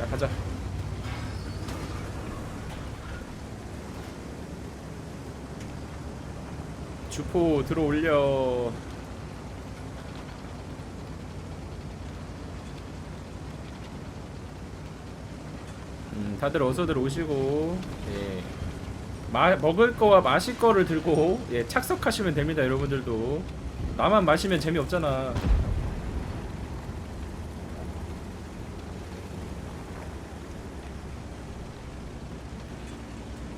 야 가자. 주포 들어올려. 음, 다들 어서 들 오시고. 예. 마, 먹을 거와 마실 거를 들고 예, 착석하시면 됩니다 여러분들도. 나만 마시면 재미없잖아.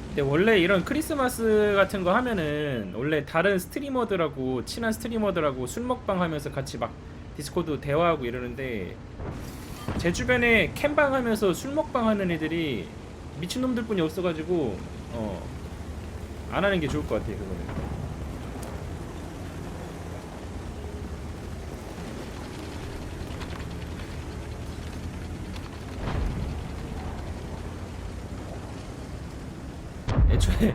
근데 원래 이런 크리스마스 같은 거 하면은 원래 다른 스트리머들하고 친한 스트리머들하고 술 먹방 하면서 같이 막 디스코드 대화하고 이러는데 제 주변에 캠방 하면서 술 먹방 하는 애들이 미친놈들 뿐이 없어가지고 어 안 하는 게 좋을 것 같아요 그거는. 애초에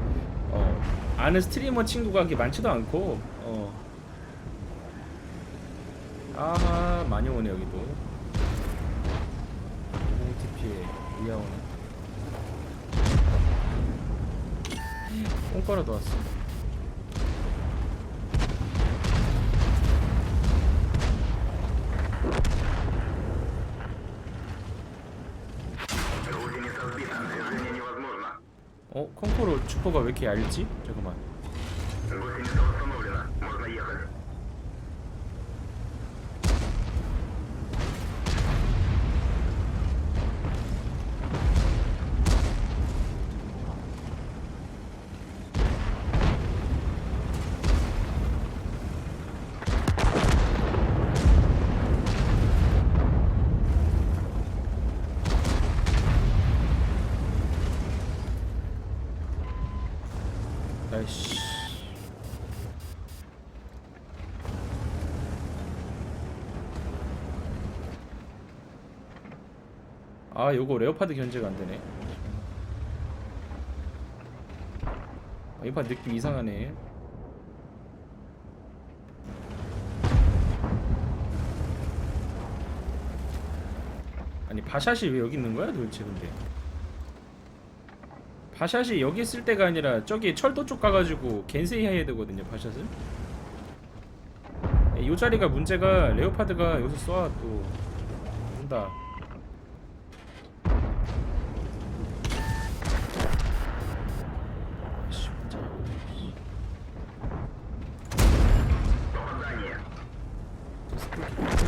어 아는 스트리머 친구가 그렇게 많지도 않고 어. 아하 많이 오네 여기도. OTP에 이하오네 똥가라도 왔어 어? 콩코로 주포가 왜 이렇게 얇지? 아이씨. 아 요거 레오파드 견제가 안 되네. 아, 이판 느낌 이상하네. 아니 바샷이 왜 여기 있는 거야 도대체 근데 바샷이 여기 있을 때가 아니라 저기 철도 쪽 가가지고 겐세이 해야 되거든요 바샷은 예, 이 자리가 문제가 레오파드가 여기서 쏴 또 온다 아이씨, 혼자. 저 스포키 있고.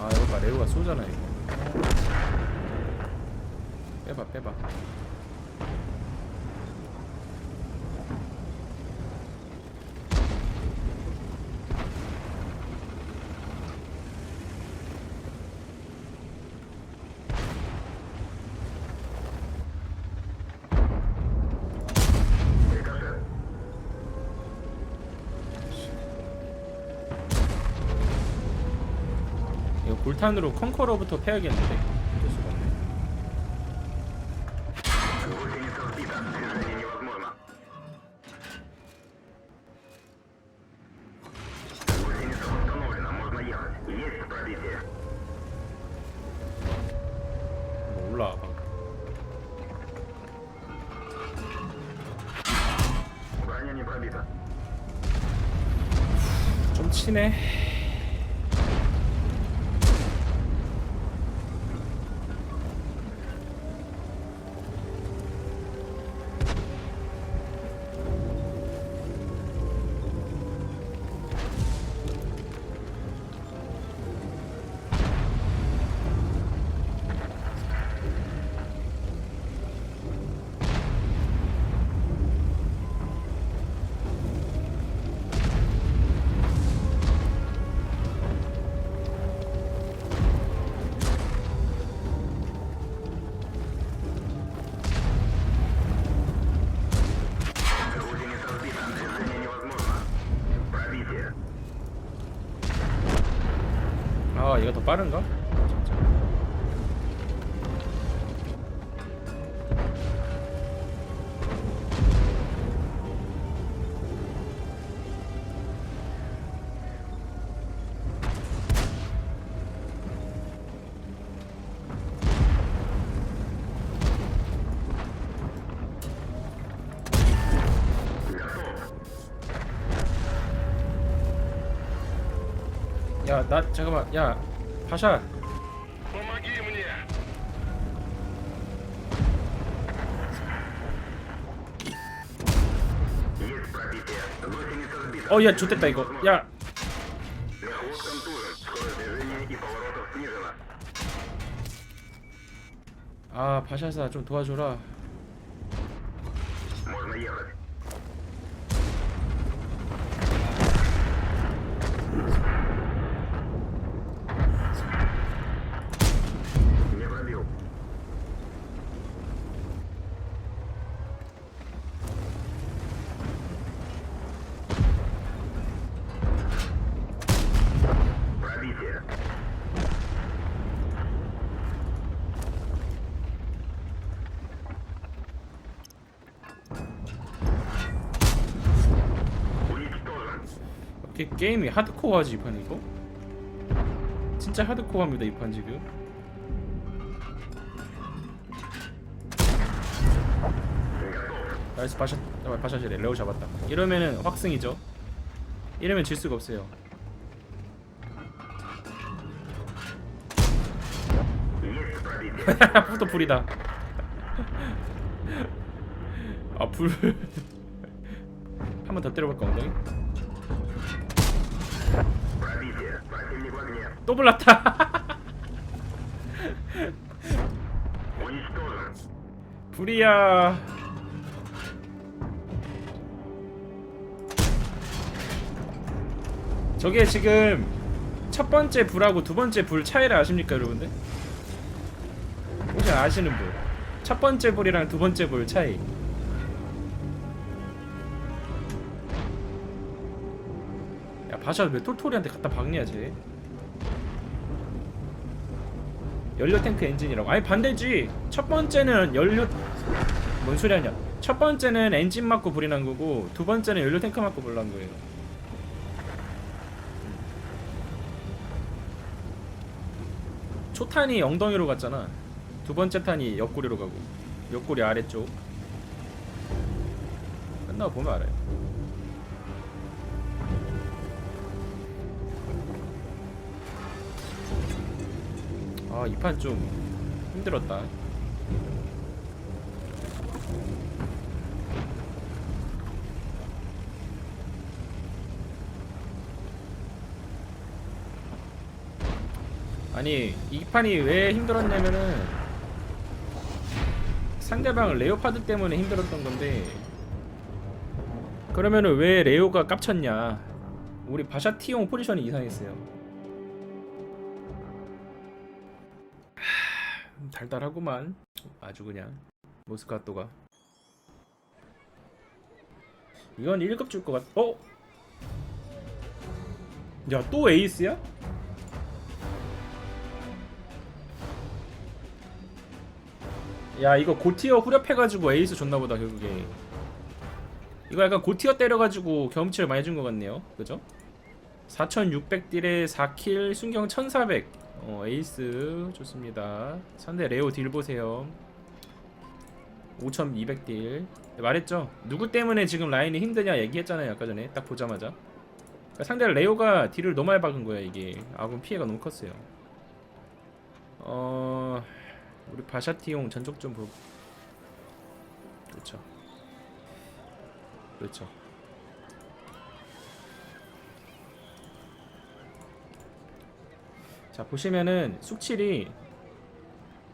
아 이거 봐 레오가 쏘잖아 이거 빼봐 빼봐. 이거 골탄으로 컨커러부터 패야겠는데 어쩔 수가. 없네 올라와봐 좀 치네 더 빠른가? 야, 나 잠깐만. 야, 파샤 Помоги мне! Есть пробитие. Гусеница сбита. 어야 좋됐다 이거 야 Мехвод контужен. Скорость движения и поворотов снижена. 아 바샤사 좀 도와줘라 Можно ехать. 이게 게임이 하드코어하지 이판 이거? 진짜 하드코어합니다 이 판 지금. 나이스 바샷 아, 바샷이래 레오 잡았다. 이러면은 확승이죠. 이러면 질 수가 없어요. 또 불이다 아불 한 번 더 때려볼까 엉덩이? 또 불났다 불이야 저게 지금 첫 번째 불하고 두 번째 불 차이를 아십니까 여러분들? 혹시 아시는 분? 첫 번째 불이랑 두 번째 불 차이. 야 바샤 왜 톨토리한테 갖다 박냐 쟤? 연료 탱크 엔진이라고? 아니 반대지. 첫 번째는 연료 뭔 소리 하냐. 첫 번째는 엔진 맞고 불이 난 거고 두 번째는 연료 탱크 맞고 불 난 거예요. 초탄이 엉덩이로 갔잖아 두 번째 탄이 옆구리로 가고 옆구리 아래쪽. 끝나고 보면 알아요. 아 이 판 좀 힘들었다. 아니 이 판이 왜 힘들었냐면은 상대방 레오파드 때문에 힘들었던 건데 그러면은 왜 레오가 깝쳤냐 우리 바샤티용 포지션이 이상했어요 하, 달달하구만 아주 그냥 모스카토가 이건 1급 줄 것 같.. 어? 야 또 에이스야? 야 이거 고티어 후렵해가지고 에이스 줬나보다 결국에. 이거 약간 고티어 때려가지고 경험치를 많이 준 것 같네요. 그죠? 4600딜에 4킬 순경 1400 어, 에이스 좋습니다. 상대 레오 딜 보세요. 5200딜. 말했죠? 누구 때문에 지금 라인이 힘드냐 얘기했잖아요 아까 전에. 딱 보자마자. 그러니까 상대 레오가 딜을 너무 많이 박은 거야 이게. 아군 피해가 너무 컸어요. 어... 우리 바샤티용 전적 좀 보. 그렇죠. 그렇죠. 자 보시면은 숙칠이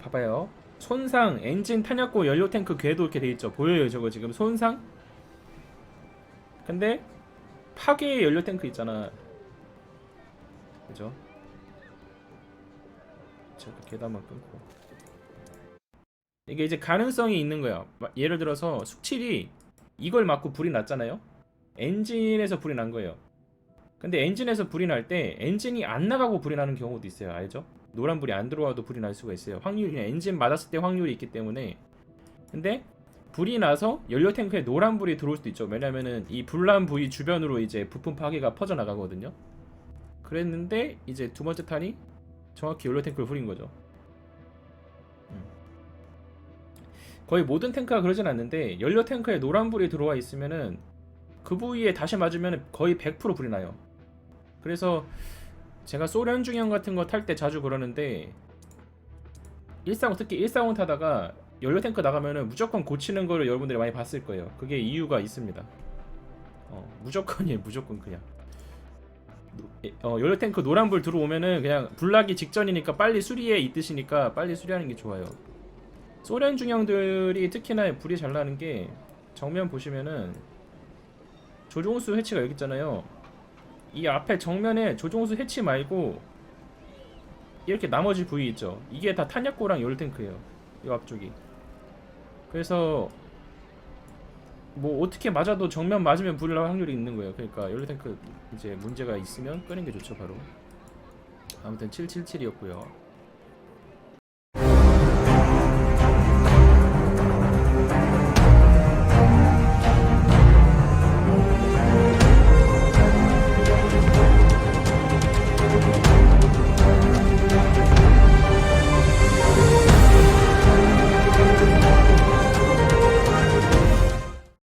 봐봐요. 손상, 엔진 탄약고, 연료 탱크 궤도 이렇게 돼 있죠. 보여요 저거 지금 손상? 근데 파괴 연료 탱크 있잖아. 그죠? 제가 계단만 끊고. 이게 이제 가능성이 있는. 마- 예를 들어서 숙칠이 이걸 맞고 불이 났잖아요. 엔진에서 불이 난 거예요. 근데 엔진에서 불이 날 때 엔진이 안 나가고 불이 나는 경우도 있어요. 알죠? 노란 불이 안 들어와도 불이 날 수가 있어요. 확률이 엔진 맞았을 때 확률이 있기 때문에. 근데 불이 나서 연료 탱크에 노란 불이 들어올 수도 있죠. 왜냐면은 이 불난 부위 주변으로 이제 부품 파괴가 퍼져 나가거든요. 그랬는데 이제 두 번째 탄이 정확히 연료 탱크를 후린 거죠. 거의 모든 탱크가 그러진 않는데 연료 탱크에 노란 불이 들어와 있으면은 그 부위에 다시 맞으면 거의 100% 불이 나요. 그래서 제가 소련 중형 같은 거 탈 때 자주 그러는데 140 특히 140 타다가 연료 탱크 나가면은 무조건 고치는 거를 여러분들이 많이 봤을 거예요. 그게 이유가 있습니다. 어, 무조건이에요, 무조건 그냥. 노- 예, 어, 연료 탱크 노란불 들어오면은 그냥 불나기 직전이니까 빨리 수리해 이 뜻이니까 빨리 수리하는 게 좋아요. 소련 중형들이 특히나 불이 잘 나는 게 정면 보시면은 조종수 해치가 여기 있잖아요. 이 앞에 정면에 조종수 해치 말고 이렇게 나머지 부위 있죠. 이게 다 탄약고랑 열탱크예요. 이 앞쪽이. 그래서 뭐 어떻게 맞아도 정면 맞으면 불 날 확률이 있는 거예요. 그러니까 열탱크 이제 문제가 있으면 끄는 게 좋죠, 바로. 아무튼 777이었고요.